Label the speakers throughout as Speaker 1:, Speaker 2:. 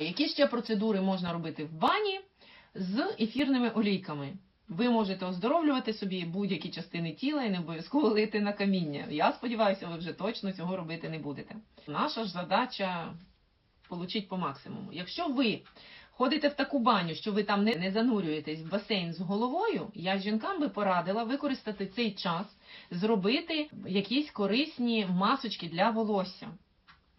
Speaker 1: Які ще процедури можна робити в бані з ефірними олійками? Ви можете оздоровлювати собі будь-які частини тіла і не обов'язково лити на каміння. Я сподіваюся, ви вже точно цього робити не будете. Наша ж задача отримати по максимуму. Якщо ви ходите в таку баню, що ви там не, не занурюєтесь в басейн з головою, я жінкам би порадила використати цей час, зробити якісь корисні масочки для волосся.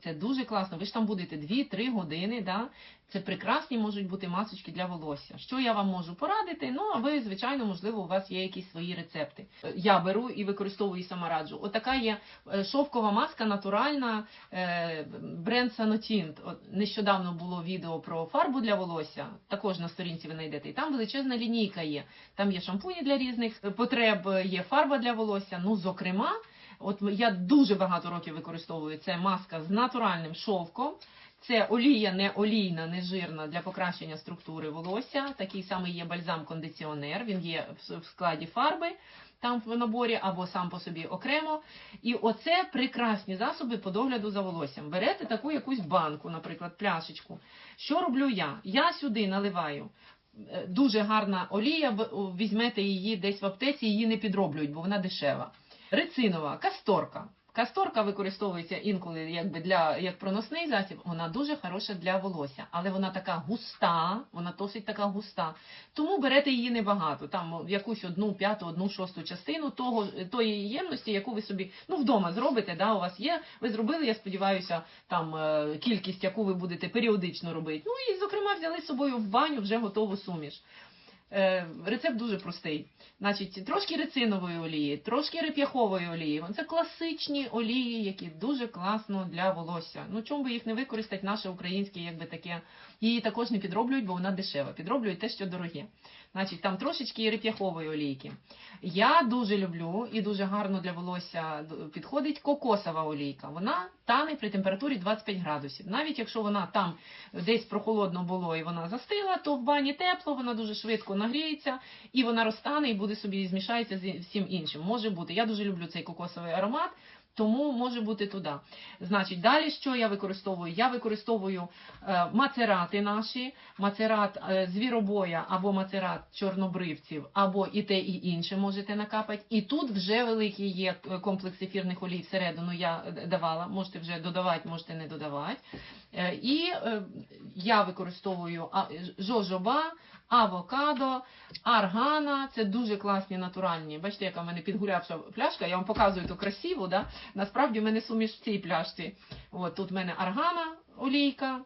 Speaker 1: Це дуже класно. Ви ж там будете 2-3 години. Да? Це прекрасні можуть бути масочки для волосся. Що я вам можу порадити? Ну, а ви, звичайно, можливо, у вас є якісь свої рецепти. Е, Я беру і використовую і сама раджу. Отака є е, шовкова маска натуральна, е, бренд Sanotint. Нещодавно було відео про фарбу для волосся. Також на сторінці ви знайдете. І там величезна лінійка є. Там є шампуні для різних потреб, є фарба для волосся. Ну, зокрема. От я дуже багато років використовую це маска з натуральним шовком. Це олія не олійна, не жирна для покращення структури волосся. Такий самий є бальзам-кондиціонер. Він є в складі фарби там в наборі або сам по собі окремо. І оце прекрасні засоби по догляду за волоссям. Берете таку якусь банку, наприклад, пляшечку. Що роблю я? Я сюди наливаю. е, Дуже гарна олія, візьмете її десь в аптеці, її не підроблюють, бо вона дешева. Рецинова, касторка. Касторка використовується інколи якби для як проносний засіб. Вона дуже хороша для волосся, але вона така густа, вона досить така густа. Тому берете її небагато. Там якусь одну п'яту, одну шосту частину того тої ємності, яку ви собі ну вдома зробите. Да, у вас є. Ви зробили, я сподіваюся, там е, кількість, яку ви будете періодично робити. Ну і зокрема взяли з собою в баню вже готову суміш. Е, Рецепт дуже простий. Значить, трошки рецинової олії, трошки реп'яхової олії. Це класичні олії, які дуже класно для волосся. Ну чому би їх не використати, наше українське, якби таке. Її також не підроблюють, бо вона дешева. Підроблюють те, що дороге. Значить, там трошечки реп'яхової олійки. Я дуже люблю і дуже гарно для волосся підходить кокосова олійка. Вона тане при температурі 25 градусів. Навіть якщо вона там десь прохолодно було і вона застигла, то в бані тепло, вона дуже швидко нагріється і вона розтане і буде собі змішається з всім іншим. Може бути. Я дуже люблю цей кокосовий аромат. Тому може бути туди. Значить, далі що я використовую? Я використовую е, мацерати наші, мацерат е, звіробоя або мацерат чорнобривців, або і те, і інше можете накапати. І тут вже великий є е, комплекс ефірних олій всередину. Я давала, можете вже додавати, можете не додавати. І я використовую жожоба, авокадо, аргана. Це дуже класні натуральні. Бачите, яка в мене підгулявша пляшка. Я вам показую ту красиву. Да? Насправді в мене суміш в цій пляшці. От тут в мене аргана олійка.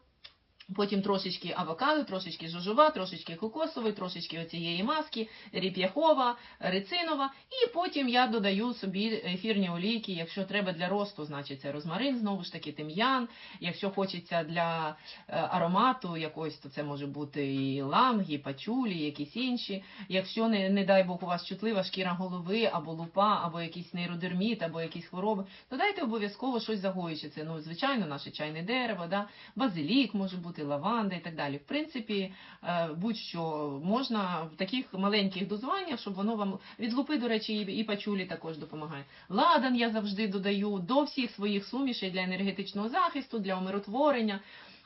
Speaker 1: Потім трошечки авокадо, трошечки жожова, трошечки кокосової, трошечки оцієї маски, ріп'яхова, рецинова. І потім я додаю собі ефірні олійки, якщо треба для росту, значить це розмарин, знову ж таки тим'ян. Якщо хочеться для е, аромату якогось, то це може бути і ланг, і пачулі, і якісь інші. Якщо не, не дай Бог у вас чутлива шкіра голови, або лупа, або якийсь нейродерміт, або якісь хвороби, додайте обов'язково щось загоююче. Це, ну, звичайно, наше чайне дерево, да? базилік може бути, лаванда і так далі. В принципі, е, будь-що можна в таких маленьких дозуваннях, щоб воно вам від лупи, до речі, і, і пачулі також допомагає. Ладан я завжди додаю до всіх своїх сумішей для енергетичного захисту, для умиротворення.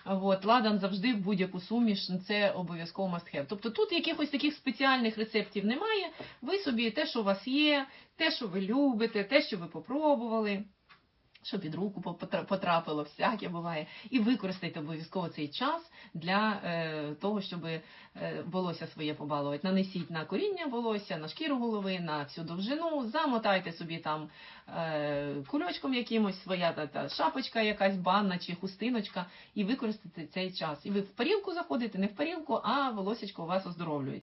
Speaker 1: От, ладан завжди в будь-яку суміш, це обов'язково have. Тобто тут якихось таких спеціальних рецептів немає. Ви собі те, що у вас є, те, що ви любите, те, що ви попробували, що під руку потрапило, всяке буває. І використайте обов'язково цей час для е, того, щоб е, волосся своє побалувати. Нанесіть на коріння волосся, на шкіру голови, на всю довжину, замотайте собі там е, кульочком якимось, своя та, та шапочка, якась банна чи хустиночка, і використайте цей час. І ви в парілку заходите, не в парілку, а волосечко у вас оздоровлюється.